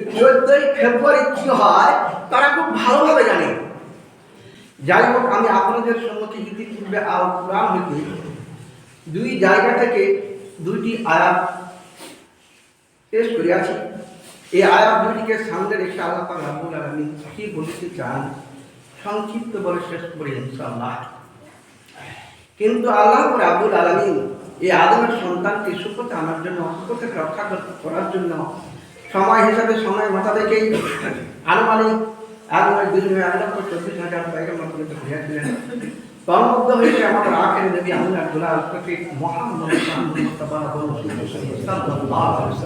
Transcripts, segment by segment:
চোদ্দই ফেব্রুয়ারি কি হয়, তারা খুব ভালোভাবে জানে। যাই হোক, আমি আপনাদের সম্মুখে ইতিপূর্বে আল কোরআন হইতে, দুই জায়গা থেকে দুইটি আয়াত পেশ করিয়াছি। এই আয়াত দুইটিকে সামনে রেখে আল্লাহ পাক রাব্বুল আলামিন কি বলতে চান, সংক্ষিপ্ত বলে শেষ করি ইনশাআল্লাহ। কিন্তু আল্লাহ রাব্বুল আলামিন এই আদমের সন্তানকে সুপথে আনার জন্য থেকে রক্ষা কর- করার জন্য সময় হিসাবে সময় মাথা থেকেই আনুমানিক আনুমানিক দুই এক লক্ষ চব্বিশ হাজার ঘুরিয়েছিলেন তন্মধ্য হয়েছে আমাদের আখের নবী আমিন আব্দুল্লাহ আল ফকির মোহাম্মদ মুস্তাফা সাল্লাল্লাহু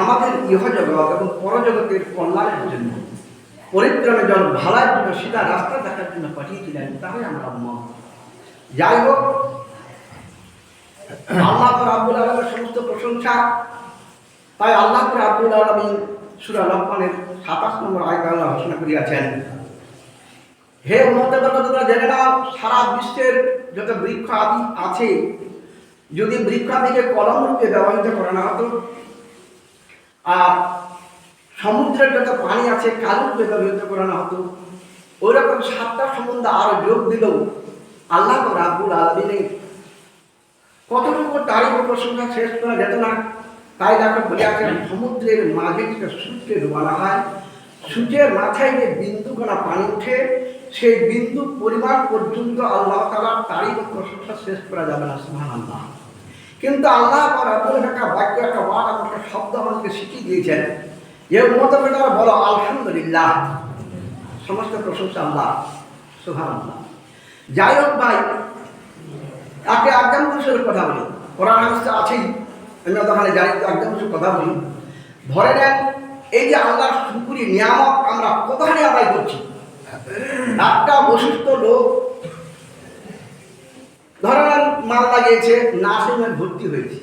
আমাদের ইহজগৎ এবং পরজগতের কল্যাণের জন্য পরিত্রাণের জন্য ভালার জন্য সিধা রাস্তা দেখার জন্য পাঠিয়েছিলেন তাহলে আমরা মত যাই হোক আল্লাহ রাব্বুল আলমের সমস্ত প্রশংসা তাই আল্লাহ রাব্বুল আলমিন সুরা লক্ষণের সাতাশ নম্বর আয়তা আল্লাহ ঘোষণা করিয়াছেন। হে উন্নত তোমরা জেনে নাও, সারা বিশ্বের যত বৃক্ষ আদি আছে, যদি বৃক্ষাদিকে কলম রূপে ব্যবহৃত করা না হতো, আর সমুদ্রের যত পানি আছে, কালু রূপে ব্যবহৃত করা না হতো ওই রকম সাতটা সম্বন্ধে আরও যোগ দিলেও আল্লাহ রাব্বুল আলমিনের কতটুকু তারিখ প্রশংসা শেষ করা যেত না তাই দেখো বলিয়াছেন সমুদ্রের মাঝে থেকে সূর্যের বলা হয়, সূর্যের মাথায় যে বিন্দু কণা পানি উঠে সেই বিন্দু পরিমাণ পর্যন্ত আল্লাহ তালার তারিখ ও প্রশংসা শেষ করা যাবে না সুহান আল্লাহ কিন্তু আল্লাহ রাবুল একটা বাক্য, একটা ওয়ার্ড আমাকে শব্দ আমাদেরকে শিখিয়ে দিয়েছেন। এর মতো তারা বলো, আলহামদুলিল্লাহ। সমস্ত প্রশংসা আল্লাহ সুহান আল্লাহ যাই হোক ভাই তাকে আজ্ঞান পুরুষের কথা বলি। হাদিসে আছেই। আমি ওখানে জানি একদম পুরুষের কথা বলি। ধরে নেন এই যে আল্লাহর শুকুরি নিয়ামক আমরা কোথায় আদায় করছি? একটা বসিষ্ঠ লোক ধরে নেন মাল লাগিয়েছে নার্সিংয়ে ভর্তি হয়েছে।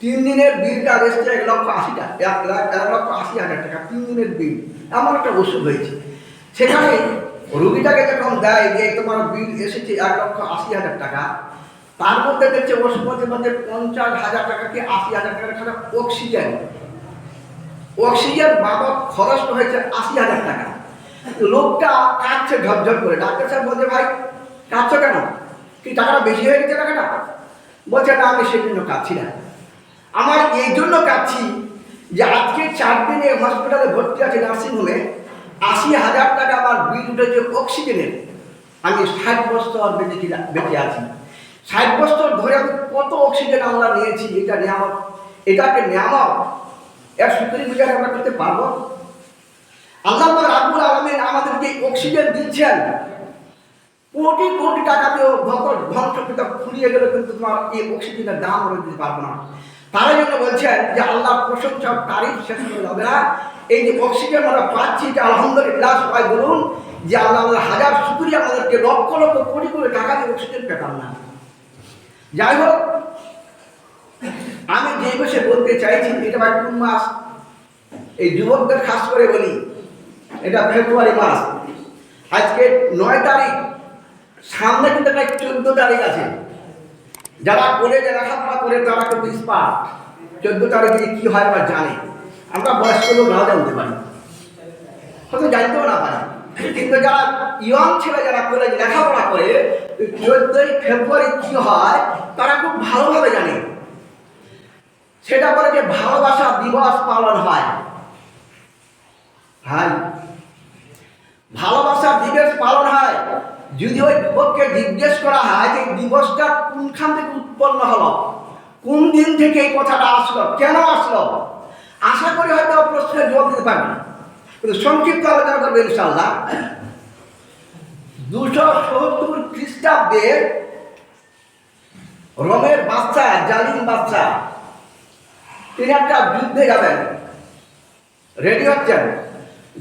তিন দিনের বিলটা এসছে এক লক্ষ আশি টাকা, এক লাখ, এক লক্ষ আশি হাজার টাকা, তিন দিনের বিল, এমন একটা ওষুধ হয়েছে। সেখানে রুগীটাকে যখন দেয় যে তোমার বিল এসেছে এক লক্ষ আশি হাজার টাকা তার মধ্যে দেখছে ওষুধ মধ্যে পঞ্চাশ হাজার টাকা কি আশি হাজার টাকা খারাপ অক্সিজেন। অক্সিজেন বাবদ খরচ হয়েছে আশি হাজার টাকা। লোকটা কাঁদছে ঝরঝর করে। ডাক্তার সাহেব বলছে, ভাই, কাঁদছো কেন? কি টাকাটা বেশি হয়ে গেছে টাকাটা? বলছে, না, আমি সেই জন্য কাঁদছি না। আমার এই জন্য কাঁদছি যে আজকে চার দিনে হসপিটালে ভর্তি আছে নার্সিংহোমে আশি হাজার টাকা আমার বিল উঠেছে অক্সিজেনের। আমি ষাট বছর বেঁচে বেঁচে আছি। ষাট বছর ধরে আমি কত অক্সিজেন আমরা নিয়েছি, এটা নিয়ামক এটাকে নিয়ামক এর সুতরি বিচার আমরা করতে পারব? আল্লাহ পাক রাব্বুল আমাদেরকে অক্সিজেন দিচ্ছেন। কোটি কোটি টাকা দিয়েও ভগত ধ্বংসকৃত ফুরিয়ে গেলে কিন্তু তোমার এই অক্সিজেনের দাম আমরা দিতে পারব না। তার জন্য বলছেন যে আল্লাহ প্রশংসা তারিফ শেষ করে যাবে না। এই যে অক্সিজেন আমরা পাচ্ছি যে আলহামদুলিল্লাহ সবাই বলুন যে আল্লাহ আল্লাহ হাজার শুক্রিয়া আমাদেরকে লক্ষ লক্ষ কোটি কোটি টাকা দিয়ে অক্সিজেন পেতাম না। যাই হোক, আমি যে বসে বলতে চাইছি, এটা ভাই কোন মাস? এই যুবকদের খাস করে বলি, এটা ফেব্রুয়ারি মাস। আজকে নয় তারিখ, সামনে কিন্তু একটা চোদ্দ তারিখ আছে। যারা কলেজে লেখাপড়া করে তারা কিন্তু স্পার্ট চোদ্দ তারিখে কি হয় বা জানে। আমরা বয়স্ক লোক নাও জানতে পারি। হয়তো জানতেও না পারি। কিন্তু যারা ইয়ং ছেলে, যারা কলেজে লেখাপড়া করে চোদ্দই ফেব্রুয়ারি কি হয়, তারা খুব ভালোভাবে জানে। সেটা বলে যে ভালোবাসা দিবস পালন হয়। হয় ভালোবাসা দিবস পালন হয় যদি ওই যুবককে জিজ্ঞেস করা হয় যে দিবসটা কোনখান থেকে উৎপন্ন হলো, কোন দিন থেকে এই কথাটা আসলো, কেন আসলো, আশা করি হয়তো প্রশ্নের জবাব দিতে পারবে কিন্তু সংক্ষিপ্ত আলোচনা করবে ইনশাল্লাহ দুশো সত্তর খ্রিস্টাব্দে রোমের বাচ্চা জালিম বাচ্চা তিনি একটা যুদ্ধে যাবেন। রেডি হচ্ছেন।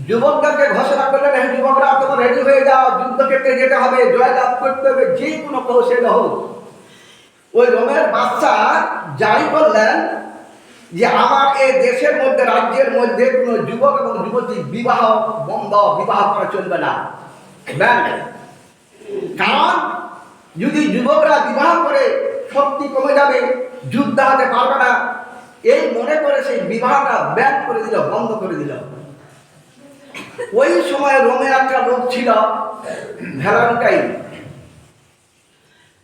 যুবকদেরকে ঘোষণা করলেন, হে যুবকরা, তোমার রেডি হয়ে যাও যুদ্ধক্ষেত্রে যেতে হবে জয় লাভ করতে হবে, যে কোনো কৌশলে হোক ওই রোমের বাচ্চা জারি করলেন যে, আমার এই দেশের মধ্যে, রাজ্যের মধ্যে কোনো যুবক এবং যুবতী বিবাহ, বন্ধ, বিবাহ করা চলবে না। ব্যান কারণ যদি যুবকরা বিবাহ করে শক্তি কমে যাবে, যুদ্ধ হতে পারবে না। এই মনে করে সেই বিবাহটা ব্যান করে দিল, বন্ধ করে দিল। ওই সময় রোমে একটা লোক ছিল, ভ্যালান্টাইন।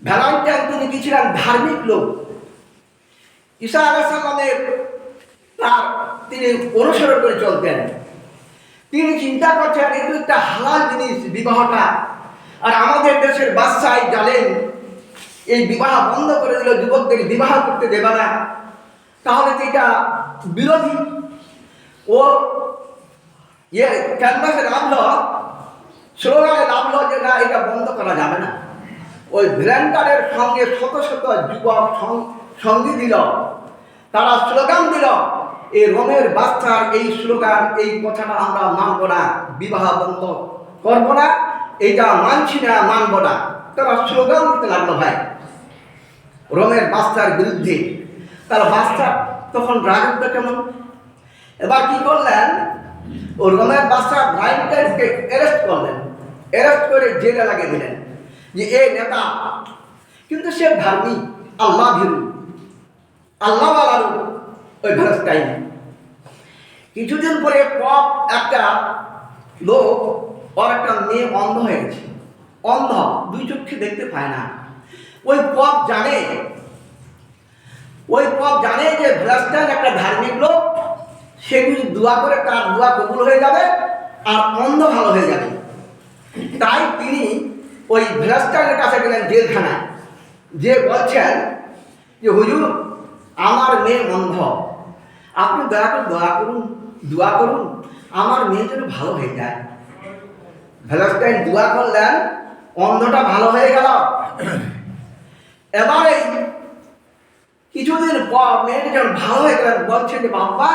ভ্যালান্টাইন তিনি কি ছিলেন ধার্মিক লোক। ঈসা আলাইসাল্লামের তার তিনি অনুসরণ করে চলতেন। তিনি চিন্তা করছেন এটা একটা হালাল জিনিস, বিবাহটা আর আমাদের দেশের বাদশাহ জানেন এই বিবাহ বন্ধ করে দিল, যুবকদের বিবাহ করতে দেবে না। তাহলে তো এটা বিরোধী। ও ইয়ে ক্যানভাসে নামলো, স্লোগানে নামলো যে না, এটা বন্ধ করা যাবে না। ওই ভ্যালেন্টারের সঙ্গে শত শত যুবক সঙ্গী দিল, তারা স্লোগান দিল এই রোমের বাচ্চার এই স্লোগান, এই কথাটা আমরা মানব না, বিবাহ বন্ধ করব না। এটা মানছি না, মানব না। তারা স্লোগান দিতে লাগল ভাই। রোমের বাচ্চার বিরুদ্ধে। তার বাচ্চা তখন রাজত্ব কেমন? এবার কি করলেন? ও রোমের বাচ্চা ভ্যালেন্টাইনকে অ্যারেস্ট করলেন। অ্যারেস্ট করে জেলে লাগিয়ে দিলেন। যে এ নেতা, কিন্তু সে ধার্মিক আল্লাহ ভীরু। আল্লাহ আলারু ওই ভ্যালেন্টাইন কিছুদিন পরে পপ একটা লোক ওর একটা মেয়ে অন্ধ হয়ে গেছে। অন্ধ, দুই চোখে দেখতে পায় না। ওই পপ জানে, ওই পপ জানে যে ভ্যালেন্টাইন একটা ধার্মিক লোক, সে যদি দোয়া করে তার দোয়া কবুল হয়ে যাবে আর অন্ধ ভালো হয়ে যাবে। তাই তিনি ওই ভ্যালেন্টাইনের কাছে গেলেন জেলখানায়। যে বলছেন যে, হুজুর, আমার মেয়ে অন্ধ। আপনি দয়া করে দয়া করুন, দোয়া করুন, আমার মেয়ে যেন ভালো হয়ে যায়। ভ্যালেন্টাইন দোয়া করলেন অন্ধটা ভালো হয়ে গেল। এবারে কিছুদিন পর মেয়েটা যখন ভালো হয়ে গেলেন বলছে যে বাবা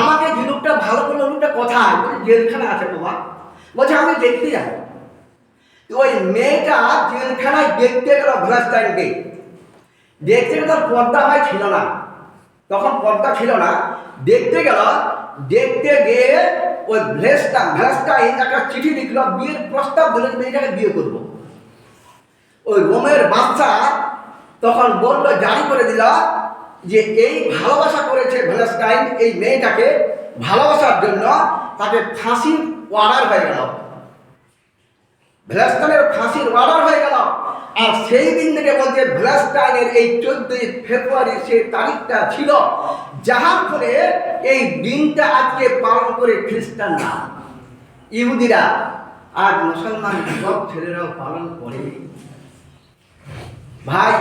আমাকে যে লোকটা ভালো করল লোকটা বলছে, জেলখানা আছে বাবা। বলছে আমি দেখতে যাব। ওই মেয়েটা জেলখানায় দেখতে গেল ভ্যালেন্টাইনকে দেখতে গেলে পর্দা হয় ছিল না। তখন পর্দা ছিল না। দেখতে গেল দেখতে গিয়ে ওই ভ্লেসটা এই একটা চিঠি লিখল, বিয়ের প্রস্তাব দিল মেয়েটাকে বিয়ে করব। ওই রোমের বাচ্চা তখন বলল, জারি করে দিল যে এই ভালোবাসা করেছে ভ্যালেস্টাইন এই মেয়েটাকে ভালোবাসার জন্য তাকে ফাঁসির অর্ডার হয়ে গেল। ভ্যালেস্টাইনের ফাঁসির অর্ডার হয়ে গেল। আর সেই দিন থেকে বলছে ভ্যালেস্টাইনের এই চোদ্দই ফেব্রুয়ারি সে তারিখটা ছিল, যাহার ফলে এই দিনটা আজকে পালন করে খ্রিস্টানরা। ইহুদিরা আর মুসলমান সব ছেলেরাও পালন করে। ভাই,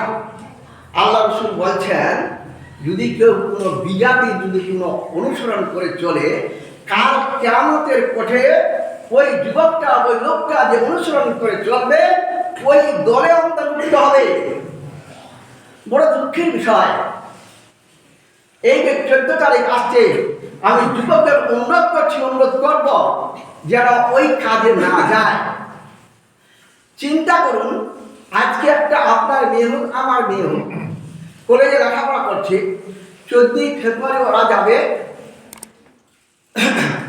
আল্লাহ রসুল বলছেন, যদি কেউ কোনো বিজাতি, যদি কোনো অনুসরণ করে চলে, কাল কেমতের কোঠে ওই যুবকটা ওই লোকটা যে অনুসরণ করে চলবে, ওই দলে অন্তর্ভুক্ত হবে। বড় দুঃখের বিষয়। এই যে চোদ্দ তারিখ আসছে, আমি যুবকদের অনুরোধ করছি, অনুরোধ করব যেন ওই কাজে না যায়। চিন্তা করুন, আজকে একটা আপনার মেয়ে হোক, আমার মেয়ে হোক, কলেজে লেখাপড়া করছে, চোদ্দই ফেব্রুয়ারি ওরা যাবে।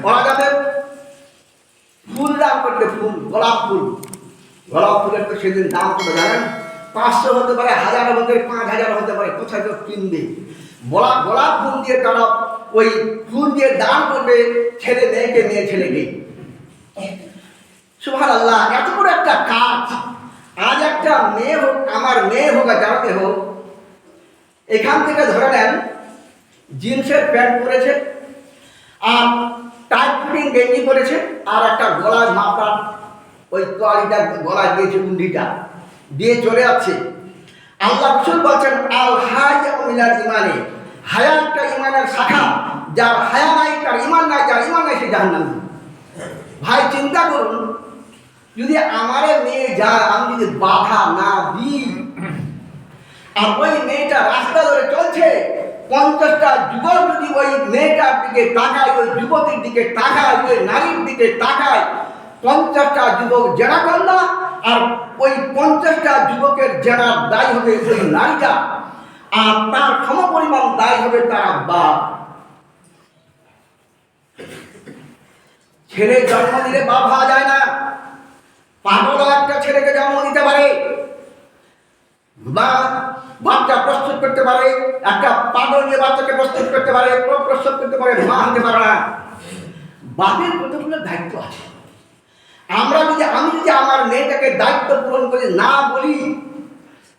ওরা যাবে ফুল দাম করতে ফুল, গোলাপ ফুল। গোলাপ ফুলের তো সেদিন দাম কত জানেন? পাঁচশো হতে পারে, হাজার হতে, পাঁচ হাজার হতে পারে, কোথায় কেউ কিনবে? গোলাপ গোলাপ ফুল দিয়ে তারা ওই ফুল দিয়ে দান করবে, ছেলে মেয়েকে মেয়ে ছেলেকে সুভান আল্লাহ এত বড় একটা কাজ। আজ একটা মেয়ে হোক, আমার মেয়ে হোক আর যাতে হোক, এখান থেকে ধরে নেন, জিন্সের প্যান্ট পরেছে, আর টাইট ফিটিং গেঞ্জি পরেছে আর একটা গলার মাপড়ার ওই তোয়ালিটা গলায় দিয়েছে উন্ডিটা দিয়ে চলে যাচ্ছে। আল্লাহ রসুল বলছেন, আল হায় মিনার ইমানে হায়া একটা ইমানের শাখা, যার হায়া নাই, তার ইমান নাই, যার ইমান নাই, সে জাহান্নামী ভাই, চিন্তা করুন, যদি আমারে মেয়ে যায়, আমি যদি বাধা না দিই, আর ওই মেয়েটা রাস্তা ধরে চলছে পঞ্চাশটা যুবক যদি ওই মেয়েটার দিকে তাকায়, ওই যুবতীর দিকে তাকায়, ওই নারীর দিকে তাকায়, পঞ্চাশটা যুবক জেরা করল আর ওই পঞ্চাশটা যুবকের জেরার দায়ী হবে ওই নারীটা। আর তার সম পরিমাণ দায়ী হবে তার বাপ। ছেলে জন্ম দিলে বাপ হওয়া যায় না। পাগল একটা ছেলেকে জন্ম দিতে পারে। বা বাচ্চা প্রস্তুত করতে পারে, একটা পাগল নিয়ে বাচ্চাকে প্রস্তুত করতে পারে প্রস্তুত করতে পারে, মা হতে পারে না। বাপের কতগুলো দায়িত্ব আছে। আমরা যদি, আমি যদি আমার মেয়েটাকে দায়িত্ব পূরণ করে না বলি,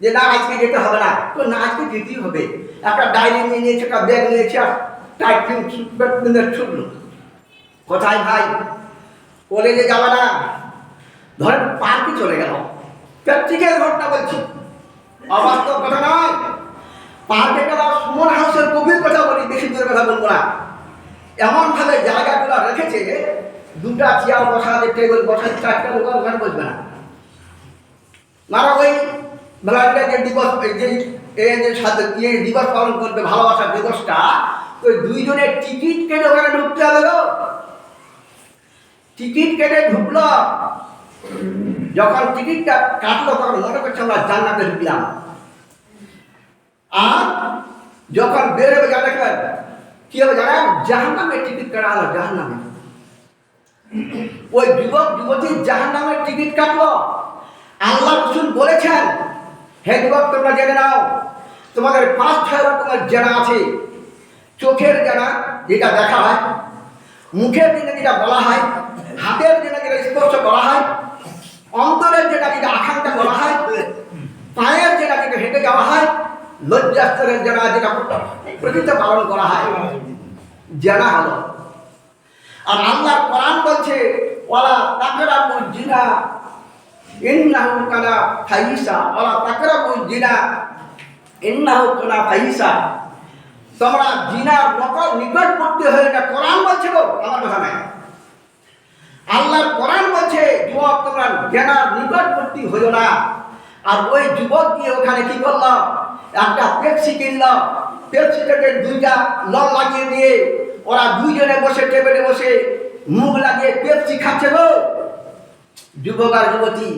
যে না, আজকে যেতে হবে না, তো না, আজকে যেতেই হবে। একটা ডায়েরি নিয়ে নিয়েছে, একটা ব্যাগ নিয়েছে টাইট ছুটলো। কোথায় ভাই? কলেজে যাবে না। ধরেন পার্কে চলে গেল। প্র্যাকটিক্যাল ঘটনা বলছি। অবাস্তব কথা নয়। পার্কে গেল সুমন হাউসের কবির কথা বলি, বেশি দূরের কথা বলব না। এমনভাবে জায়গাগুলো রেখেছে, দুটা চেয়ার বসাতে টেবিল বসাতে চারটা লোক ওখানে বসবে না। মারা ওই ভ্যালেন্টাইন যে দিবস যে সাথে ইয়ে দিবস পালন করবে, ভালোবাসার দিবসটা ওই দুইজনের টিকিট কেটে ওখানে ঢুকতে হবে টিকিট কেটে ঢুকলো। যখন টিকিটটা কাটলো, তখন মনে করছে আমরা জান্নাতে ঢুকলাম। আর যখন বেরোবে যা দেখবেন কি হবে জানেন? জাহান নামের টিকিট কাটা হলো জাহান নামে ওই যুবক, যুবতী জাহান নামের টিকিট কাটলো। আল্লাহ রসুল বলেছেন, হে যুবক, তোমরা জেনে নাও, তোমাদের পাঁচ ছয় রকমের জেনা আছে। চোখের জেনা, যেটা দেখা হয়, মুখের জন্য যেটা বলা হয়, হাতের জন্য যেটা স্পর্শ করা হয় অন্তরের যেটা যেটা আকাঙ্ক্ষা করা হয়, পায়ের যেটা যেটা হেঁটে যাওয়া হয়, লজ্জাস্তরের যেটা যেটা প্রকৃত পালন করা হয় জানা হলো। আর আল্লাহ কোরআন বলছে, ওয়ালা তাকরাবু জিনা, ইন্নাহু কানা ফাইসা, ওয়ালা তাকরাবু জিনা, ইন্নাহু কানা ফাইসা। তোমরা জিনার নকল নিকটবর্তী হয়ে না কোরআন বলছে গো, আমার কথা নাই। আল্লাহর কোরআন বলছে, যুবক তোমরা জ্ঞানার নিকটবর্তী হইও না। আর ওই যুবক গিয়ে ওখানে কি করল? একটা পেপসি কিনলো। পেপসি থেকে দুইটা লং লাগিয়ে দিয়ে ওরা দুইজনে বসে, টেবিলে বসে মুখ লাগিয়ে পেপসি খাচ্ছে গো। যুবক আর যুবতী,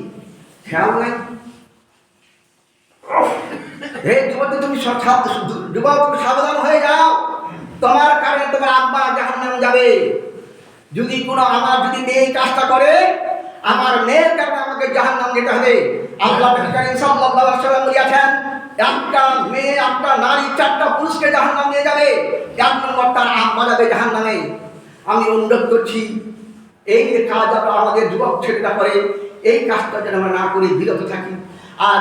খেয়াল নাই? হে যুবতী তুমি যুবক সাবধান হয়ে যাও। তোমার কারণে তোমার আব্বা জাহান্নাম যাবে। যদি কোনো আমার যদি মেয়ে কাজটা করে, আমার মেয়ের কারণে আমাকে জাহান্নাম যেতে হবে। আল্লাহ বলেছেন একটা মেয়ে, একটা নারী, চারটা পুরুষকে জাহান্নাম নিয়ে যাবে। এক নম্বর তার আব্বা যাবে জাহান্নামে। আমি অনুরোধ করছি, এই যে কাজ আমাদের যুবক ছেলেটা করে, এই কাজটা যেন আমরা না করে বিরত থাকি। আর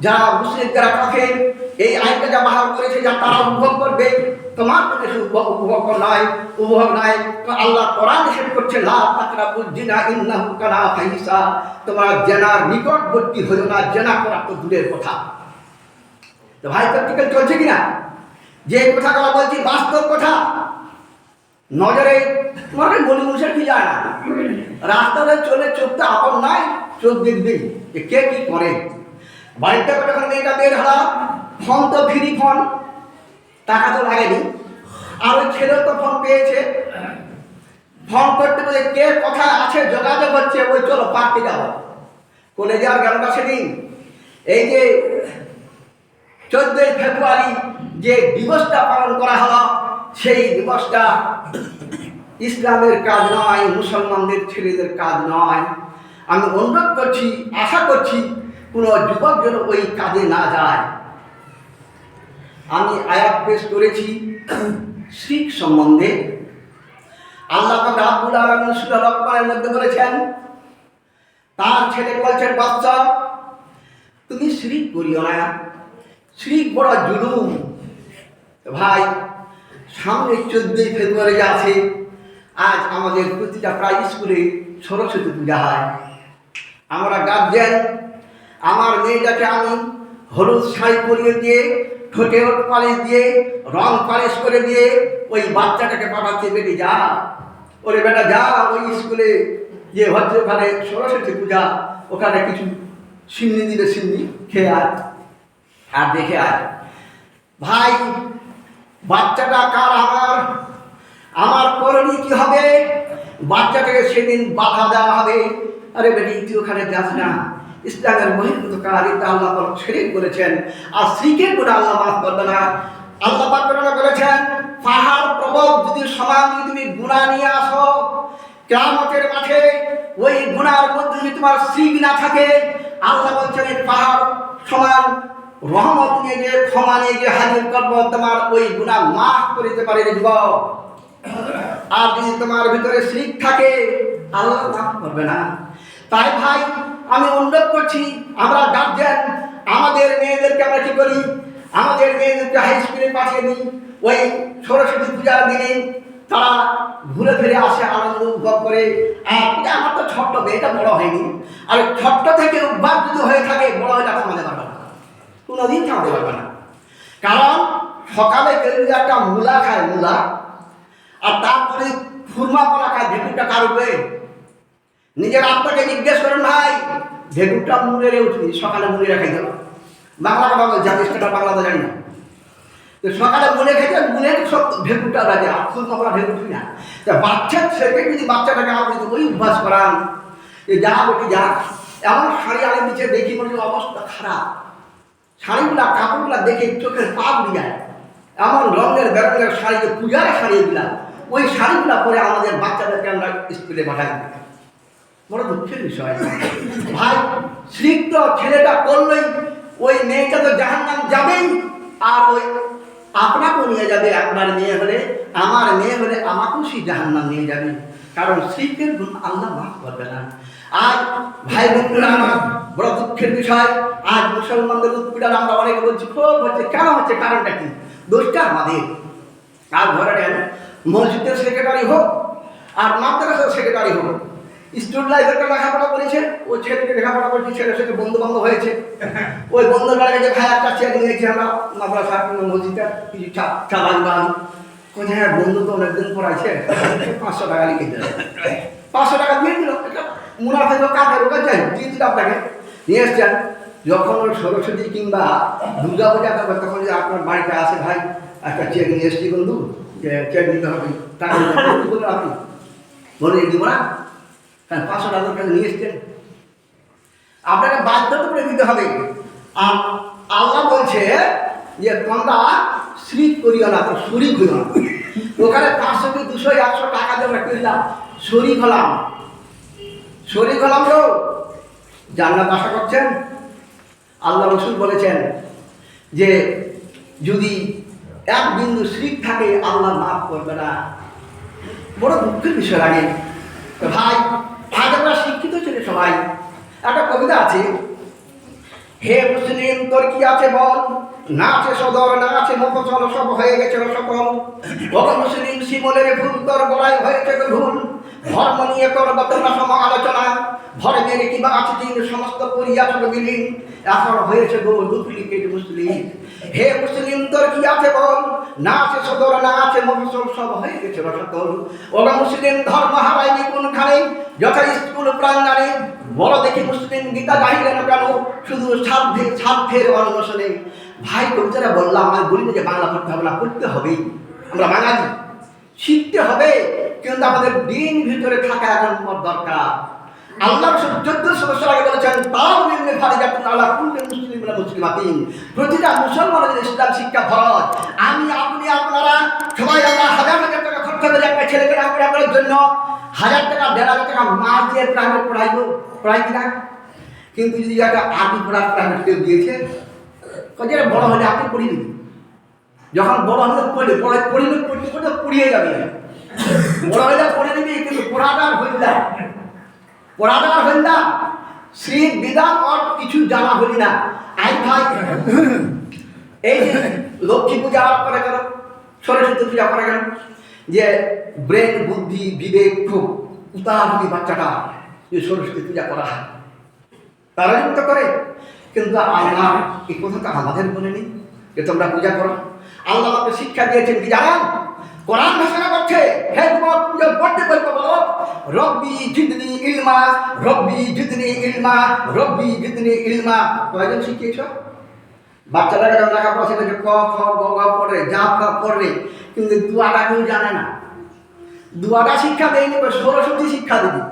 যারা মুসলিম যারা থাকেন এই আইনটা যা বাহার করেছে, যা তারা উপভোগ করবে, তোমার প্রতি উপ- উপভোগ নয় উপভোগ নয় আল্লাহ কোরআন নিষেধ করছে, লা তাকরাবু জিনা ইন্নাহু কানা ফাহিসা তোমরা জেনার নিকটবর্তী হইও না, জেনা করা তো দূরের কথা। তো ভাই প্র্যাকটিক্যাল চলছে কিনা? যে কথাগুলো বলছি, বাস্তব কথা। নজরে মানে গলি মানুষের কি যায় না? রাস্তাতে চলে চোখটা আপন নাই, চোখ দেখবি যে কে কি করে। বাড়িতে করে যখন মেয়েটা বের হলো ফোন তো ফ্রি ফোন, টাকা তো লাগেনি। আর ওই ছেলেও তো ফোন পেয়েছে। ফোন করতে বলে কে, কোথায় আছে? যোগাযোগ হচ্ছে। ওই চলো, পার্কে যাব। কলেজে আর গেল না সেদিন। এই যে চোদ্দই ফেব্রুয়ারি যে দিবসটা পালন করা হলো, সেই দিবসটা ইসলামের কাজ নয়, মুসলমানদের ছেলেদের কাজ নয়। আমি অনুরোধ করছি, আশা করছি কোনো যুবক যেন ওই কাজে না যায়। আমি আয়াত পেশ করেছি শিখ সম্বন্ধে। আল্লাহ রাব্বুল আলামিন সূরা মধ্যে বলেছেন, তার ছেলে বলছেন, বাচ্চা, তুমি শ্রী করিও না। শ্রী বড় জুলুম। ভাই, সামনে চোদ্দই ফেব্রুয়ারি আছে। আজ আমাদের প্রতিটা প্রায় স্কুলে সরস্বতী পূজা হয়। আমরা গার্জেন আমার মেয়েটাকে আমি হলুদ শাড়ি পরিয়ে দিয়ে, ঠোঁটে ওট পালিশ দিয়ে, রং পালিশ করে দিয়ে ওই বাচ্চাটাকে পাঠাচ্ছি বেটি যা। ওরে বেটা, যা, ওই স্কুলে যে হচ্ছে ওখানে সরস্বতী পূজা, ওখানে কিছু সিন্নি দিলে সিন্নি, খেয়ে আয়। আর দেখে আয়। ভাই, বাচ্চাটা কার আমার? আমার করণীয় কি হবে? বাচ্চাটাকে সেদিন বাধা দেওয়া হবে। আরে বেটি, তুই ওখানে যাস না। ইসলামের বহির্ভূত এটা আল্লাহ পাক শিরিক বলেছেন, আর শ্রীকের গুণা আল্লাহ মাফ করবে না। আল্লাহ পাক বলেছেন, পাহাড় প্রবল যদি সমান তুমি গুণা নিয়ে আসো, কেয়ামতের মাঠে ওই গুণার মধ্যে যদি তোমার শিখ না থাকে, আল্লাহ বলছেন, এই পাহাড় সমান রহমত নিয়ে যে ক্ষমা নিয়ে যে হাজির করব, তোমার ওই গুণা মাফ করে দিতে পারে যুবক। আর যদি তোমার ভিতরে শিখ থাকে, আল্লাহ মাফ করবে না। তাই ভাই, আমি অনুরোধ করছি, আমরা গার্জেন আমাদের মেয়েদেরকে আমরা কি করি? আমাদের মেয়েদেরকে হাই স্কুলে পাঠিয়ে দিই। ওই সরস্বতী পূজার দিনে তারা ঘুরে ফিরে আসে, আনন্দ উপভোগ করে। এটা আমার তো ছোট্ট মেয়েটা বড় হয়নি। আর ছোট্ট থেকে অভ্যাস যদি হয়ে থাকে, বড় হয়ে থামাতে পারবে না। কোনোদিন থামাতে পারবে না। কারণ সকালে কেউ যদি একটা মূলা খায়, মূলা, আর তারপরে ফুরমা করা খায় ভেকুরটা কার উঠবে নিজের আত্মাকে জিজ্ঞেস করেন, ভাই ভেকুরটা মুড়ে উঠবি সকালে মুড়ে রেখে গেল বাংলা কথা বল জাতিষ্ঠটা বাংলাতে জানি না। তো সকালে মনে খেতে মনে সব ভেকুরটা রাজে আসল আমরা ভেকুর না। তা বাচ্চা ছেলে যদি বাচ্চাটাকে আপনি যদি ওই অভ্যাস করান, যে যা বেটি যা, এমন শাড়ি আলে নিচে দেখি মনে অবস্থা খারাপ। শাড়িগুলা, কাপড়গুলা দেখে চোখের পা উড়ে যায়। এমন রঙের বেরঙের শাড়ি যে পূজার শাড়ি এগুলা, ওই শাড়িগুলা পরে আমাদের বাচ্চাদেরকে আমরা স্কুলে পাঠাই বড় দুঃখের বিষয়। ভাই স্ত্রীত্ব ছেলেটা করলেই ওই মেয়েটা তো জাহান নাম যাবেই, আর ওই আপনাকেও নিয়ে যাবে, আপনার মেয়ে হলে, আমার মেয়ে হলে আমাকেও সেই জাহান নাম নিয়ে যাবে। কারণ স্ত্রীত্বের গুণ আল্লাহ মাফ করবে না। আজ ভাই বন্ধুরা আমার বড় দুঃখের বিষয়, আজ মুসলমানদের উৎপীড়ন আমরা অনেকে বলছি, খুব হচ্ছে, কেন হচ্ছে, কারণটা কি? দোষটা আমাদের। আর ধরে নেন মসজিদের সেক্রেটারি হোক, আর মাদ্রাসার সেক্রেটারি হোক স্টুডেন্ট লাইফের লেখাপড়া করেছে, ও ছেলেকে লেখাপড়া করেছে, ছেলের সাথে বন্ধু বান্ধব হয়েছে। ওই বন্ধুর বেলা গেছে ভাই একটা চেয়ার নিয়েছি আমরা মাদ্রাসা কিংবা মসজিদটা, কিছু চা চা বানবান কোথায় হ্যাঁ বন্ধু তো অনেকদিন পর আছে পাঁচশো টাকা লিখে দিল। পাঁচশো টাকা দিয়ে দিল মুনাফে তো কাপের ওকে চাই দিয়ে দিল আপনাকে। নিয়ে এসছেন যখন সরস্বতী কিংবা দুর্গা পূজা করবে, তখন যদি আপনার বাড়িতে আসে ভাই, একটা চেক নিয়ে এসছি বন্ধু, যে চেক নিতে হবে, টাকা আপনি? বলে দিব না। হ্যাঁ পাঁচশো টাকার কাছে নিয়ে এসছেন। আপনাকে বাধ্য করে দিতে হবে। আর আল্লাহ বলছে যে, তোমরা শ্রিক করিও না, তো শরিক হইও না। ওখানে পাঁচশো কি দুশো, একশো টাকা আমরা কিনলাম। শরিক হলাম শরিক হলাম তো। জান্নাত আশা করছেন? আল্লাহ রসুল বলেছেন যে, যদি এক বিন্দু শ্রিক থাকে, আল্লাহ মাফ করবে না। বড় দুঃখের বিষয় লাগে। ভাই আজ আমরা শিক্ষিত ছেলে সবাই। একটা কবিতা আছে, হে মুসলিম, তোর কি আছে বল? না আছে সদর, না আছে মফসল, সব হয়ে গেছে সকল বড় মুসলিম, শিমলের ভুল, তোর গলায় হয়েছে ভুল ধর্ম নিয়ে কর গতনা সম আলোচনা ভরে মেরে কিবা আছে সমস্ত করিয়াছ বিলীন এখন হয়েছে গো ডুপ্লিকেট মুসলিম। হে মুসলিম, তোর কি আছে বল? না আছে সদর, না আছে মফসল সব হয়ে গেছে রসকল ওরা মুসলিম ধর্ম হারায়নি কোনখানে? যথা স্কুল প্রাঙ্গণে। বড় দেখি মুসলিম, গীতা গাহিলে না কেন? শুধু স্বার্থে স্বার্থের অন্বেষণে। ভাই কবিতারা বললাম আমি বলিনি যে বাংলা পড়তে হবে না, পড়তে হবেই আমরা বাঙালি। শিখতে হবে, কিন্তু আমাদের দিন ভিতরে থাকা এখন দরকার। আল্লাহ রসুল চোদ্দশো বছর আগে বলেছেন তাও নিম্নে যাচ্ছেন আল্লাহ প্রতিটা মুসলমানের ইসলাম শিক্ষা ফরজ। আমি, আপনি, আপনারা সবাই আমরা হাজার হাজার টাকা খরচ করে একটা ছেলেকে রাখবে আপনার জন্য হাজার টাকা, দেড় হাজার টাকা মাস দিয়ে প্রাইভেট পড়াইব, পড়াই কিনা? কিন্তু যদি একটা আর্মি পড়ার প্রাইভেট কেউ দিয়েছে বড় হলে আপনি পড়িয়ে দিবি যখন বড় হলে পড়ে পড়ে, পড়িলে পড়তে যাবে। বড় হলে পড়ে নিবি, কিন্তু পড়াটা হইল না। পড়াটা হইল না শ্রী বিধান আর কিছু জানা হলি না। আই ভাই, এই যে লক্ষ্মী পূজা করে কেন সরস্বতী পূজা করে কেন যে ব্রেন, বুদ্ধি, বিবেক খুব উতারুটি বাচ্চাটা, যে সরস্বতী পূজা করা হয়। তারা তো করে, কিন্তু আমরা এই কথাটা আমাদের বলেনি যে তোমরা পূজা করো। আল্লাহ আমাকে শিক্ষা দিয়েছেন কি জানেন? কোরআন ঘোষণা করছে, হে তোমার পূজা করতে বলো রব্বি জিদনি ইলমা, রব্বি জিদনি ইলমা, রব্বি জিদনি ইলমা। কয়জন শিখিয়েছ? বাচ্চারা যখন লেখাপড়া শিখেছে ক, খ, গ ঘ পড়ে, যা ফা পড়ে, কিন্তু দুয়াটা কেউ জানে না। দুয়াটা শিক্ষা দেয়নি সরস্বতী শিক্ষা দিবি।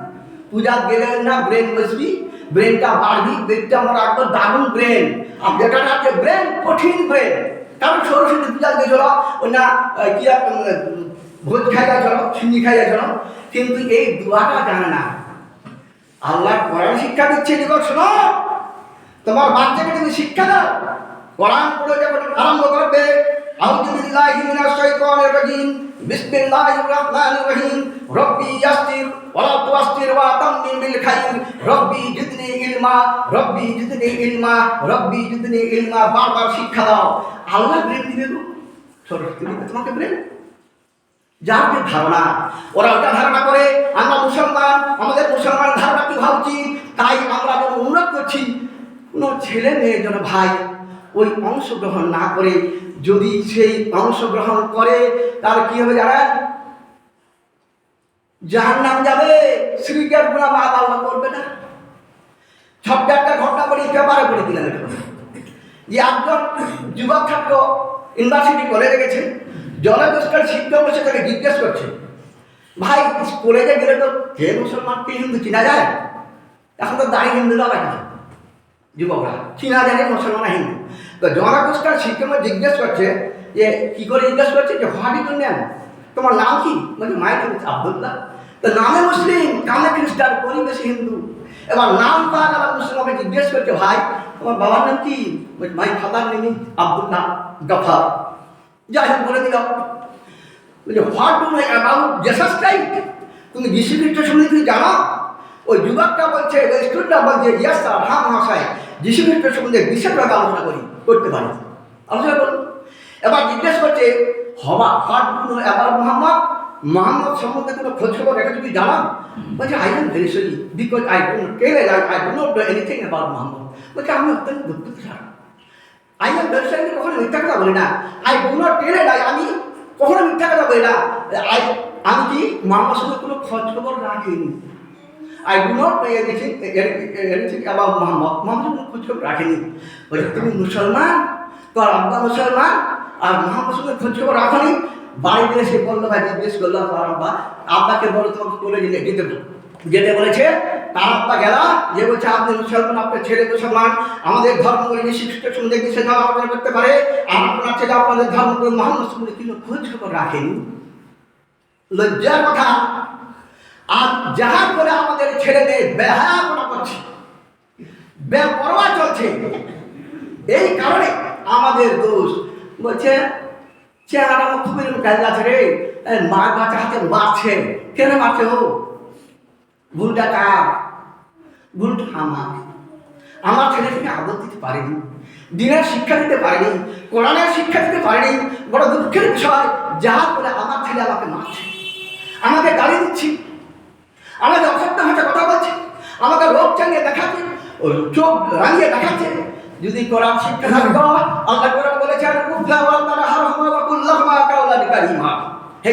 পূজা গেলে না ব্রেন বসবি ব্রেনটা বাড়বি ব্রেনটা আমার একবার দারুণ ব্রেন আর যেটাটা আছে ব্রেন কঠিন ব্রেন কারণ সরস্বতী পূজা গেছিল না কি ভোজ খাই যাচ্ছিল চিনি খাই যাচ্ছিল কিন্তু এই দুয়াটা জানে না। আল্লাহ কোরআন শিক্ষা দিচ্ছে যুবক শোনো। তোমার বাচ্চাকে তুমি শিক্ষা দাও। কোরআন পড়ে যখন আরম্ভ করবে আউযু বিল্লাহি মিনাশ শাইতানির রাজিম, বিসমিল্লাহির রহমানির রহিম, রব্বি ইয়াসসির ওয়া তুয়াসসির ওয়া তাম্মিম বিল খাইর, রব্বি জিদনি ইলমা, রব্বি জিদনি ইলমা, রব্বি জিদনি ইলমা, বারবার শিক্ষা দাও। আল্লাহ ব্রেন দিবে গো। সরস্বতী তোমাকে ব্রেন? যার যে ধারণা, ওরা ওটা ধারণা করে, আমরা মুসলমান, আমাদের মুসলমান ধারণা কি উচিত? তাই আমরা যেন অনুরোধ করছি, কোনো ছেলে মেয়ে যেন ভাই ওই অংশগ্রহণ না করে, যদি সেই অংশগ্রহণ করে তার কি হবে জানেন? যার নাম যাবে শ্রীকার গুণা মা আল্লাহ করবে না। ছোট্ট একটা ঘটনা করে পেপারে করে দিলেন যে একজন যুবক ছাত্র ইউনিভার্সিটি কলেজে গেছে। জনগোষ্ঠীর শিক্ষক বসে তাকে জিজ্ঞেস করছে, ভাই কলেজে গেলে তো কে মুসলমান, কে হিন্দু, চিনা যায়? এখন তো দাঁড়িয়ে হিন্দুরা রাখছে যুবকরা, চিনা জানে মুসলমান হিন্দু? তো জনগোষ্ঠীর শিক্ষক জিজ্ঞেস করছে যে, কি করে জিজ্ঞেস করছে? যে, হোয়াট ইজ নেম? তোমার নাম কি? বলছে মায়ের নাম আব্দুল্লাহ। তো নামে মুসলিম, কামে খ্রিস্টান, পরিবেশে হিন্দু। এবার নাম পাওয়া গেল মুসলিম আমাকে জিজ্ঞেস করছে, ভাই, তোমার বাবার নাম কি? My father name Abdullah Gaffar. যাই হোক, বলে দিলাম। বলছে what do my about Jesus Christ তুমি যীশু খ্রিস্টের শুনে তুমি জানো? ওই যুবকটা বলছে ওই স্টুডেন্টটা বলছে ইয়াস স্যার হ্যাঁ মহাশয়, যীশু খ্রিস্টের সম্বন্ধে বিশেষভাবে আলোচনা করি, করতে পারি। আলোচনা করুন এবার জিজ্ঞেস করছে, হবা what do know about Muhammad? Muhammad সম্বন্ধে কোনো খোঁজ খবর রেখে তুমি জানান বলছে I am very sorry because I don't tell I I do not know anything about Muhammad. বলছে, আমি অত্যন্ত দুঃখিত স্যার আই এম ব্যবসায়ী কখনো মিথ্যা কথা বলি না। আই নট টেল আই আমি কখনো মিথ্যা কথা বলি না। আই আমি কি মামার সঙ্গে কোনো খোঁজ খবর রাখিনি I do not anything anything about Muhammad Muhammad কোনো খোঁজ খবর রাখেনি। বলছে তুমি মুসলমান? তোর আব্বা মুসলমান? আর মোহাম্মদ সঙ্গে খোঁজ খবর রাখনি? বাড়িতে এসে বলল, ভাই, জিজ্ঞেস করল তোর আব্বা, আব্বাকে বলো, তোমাকে যেতে যেতে বলেছে তার আব্বা গেল। যে বলছে আপনি মুসলমান আপনার ছেলে মুসলমান আমাদের ধর্মগুলি নিষিদ্ধ সম্বন্ধে সে ধর্ম আলোচনা করতে পারে। আর আপনার ছেলে আপনাদের ধর্মগুলো মোহাম্মদ সম্বন্ধে কিন্তু খোঁজ খবর রাখেন। লজ্জার কথা। আর যাহা করে আমাদের ছেলে মেয়ে করছে বেপরোয়া চলছে এই কারণে আমাদের দোষ। বলছে চেহারা খুবই কাজ আছে রে। এ, মা বাচ্চা হাতে মারছে। কেন মারছে ও? ভুলটা কার? আমার আমার ছেলেকে আদর দিতে পারেনি দিনের শিক্ষা দিতে পারেনি কোরআনের শিক্ষা দিতে পারেনি, বড় দুঃখের বিষয়, যাহা করে আমার ছেলে আমাকে মারছে, আমাকে গালি দিচ্ছি, আমাকে অসত্য ভাষা কথা বলছে, আমাকে রোগ চালিয়ে দেখাচ্ছে চোখ রাঙিয়ে দেখাচ্ছে। যদি কোরআন শিক্ষা থাকতো আল্লাহ কোরআন বলেছেন তারা হে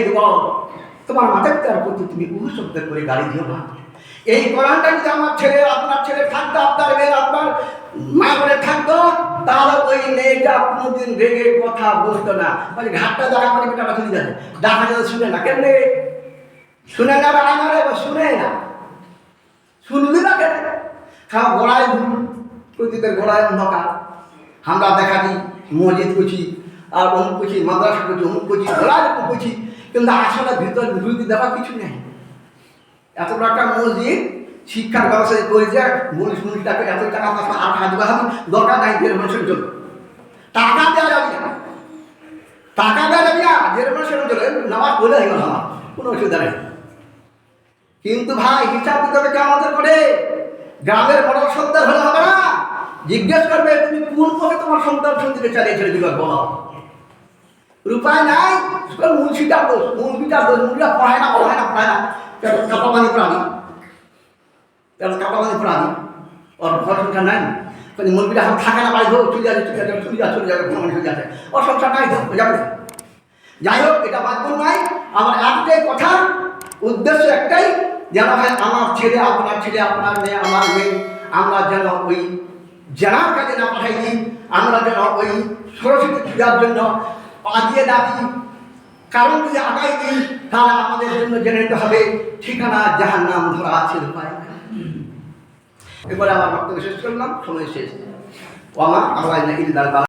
তোমার মাতা পিতার প্রতি তুমি উহু শব্দ করে গালি দিও না এই কোরআনটা যদি আমার ছেলে, আপনার ছেলে থাকতো, আপনার মেয়ে, আপনার মা বলে থাকতো, তাহলে ওই মেয়েটা কোনোদিন রেগে কথা বলতো না। মানে ঘাটটা দেখা মানে বেটাটা চলে যাবে দেখা। যাবে শুনে না, কেমনে? শুনে না না শুনে না। শুনবি না কেন? খাওয়া গোড়ায় ভুল প্রতিদের গোড়ায় অন্ধকার। আমরা দেখা দিই, মসজিদ করছি আর অমুক করছি মাদ্রাসা করছি অমুক করছি গোড়ায় করছি কিন্তু আসলে ভিতর ঢুকি দেওয়া কিছু নেই। এত বড় একটা মসজিদ, শিক্ষার ব্যবস্থা করেছে মুনিশ মুনিশ টাকা এত টাকা পাঁচশো আট হাজার টাকা দরকার নাই, দেড় মানুষের জন্য টাকা দেওয়া যাবে না। টাকা দেওয়া যাবে না, দেড় মানুষের জন্য নামাজ বলে হয়ে গেল কোনো অসুবিধা নেই। কিন্তু ভাই, হিসাব দিতে হবে আমাদের করে? গ্রামের বড় সন্তান হলে হবে না? জিজ্ঞেস করবে, তুমি কোন পথে তোমার সন্তান সন্তানকে চালিয়েছিলে দিবার বলো। উপায় নাই। মুন্সিটা দোষ মুন্সিটা দোষ মুন্সিটা পড়ায় না পড়ায় না পড়ায় না। কাপাবানি প্রাণী। তাহলে কাপাবানি প্রাণী। ওর ঘর সংসার নাই। কিন্তু মুরগিটা হাত থাকে না, বাড়ি হোক চলে যাবে চলে যাবে, চলে চলে যাবে ভ্রমণ হয়ে যাবে। যাই হোক, এটা বাঁচব নাই। আমার একটাই কথা, উদ্দেশ্য একটাই, যেন আমার ছেলে, আপনার ছেলে, আপনার মেয়ে, আমার মেয়ে, আমরা যেন ওই জেনার কাজে না পাঠাই, আমরা যেন ওই সরস্বতী পূজার জন্য না দিই কারণ যদি আগাই দিই তাহলে আমাদের জন্য জেনে নিতে হবে, ঠিকানা যাহার নাম ধরা আছে উপায় এবারে আমার বক্তব্য শেষ করলাম, সময় শেষ। ও আমার আল্লাহ ইল্লাল্লাহ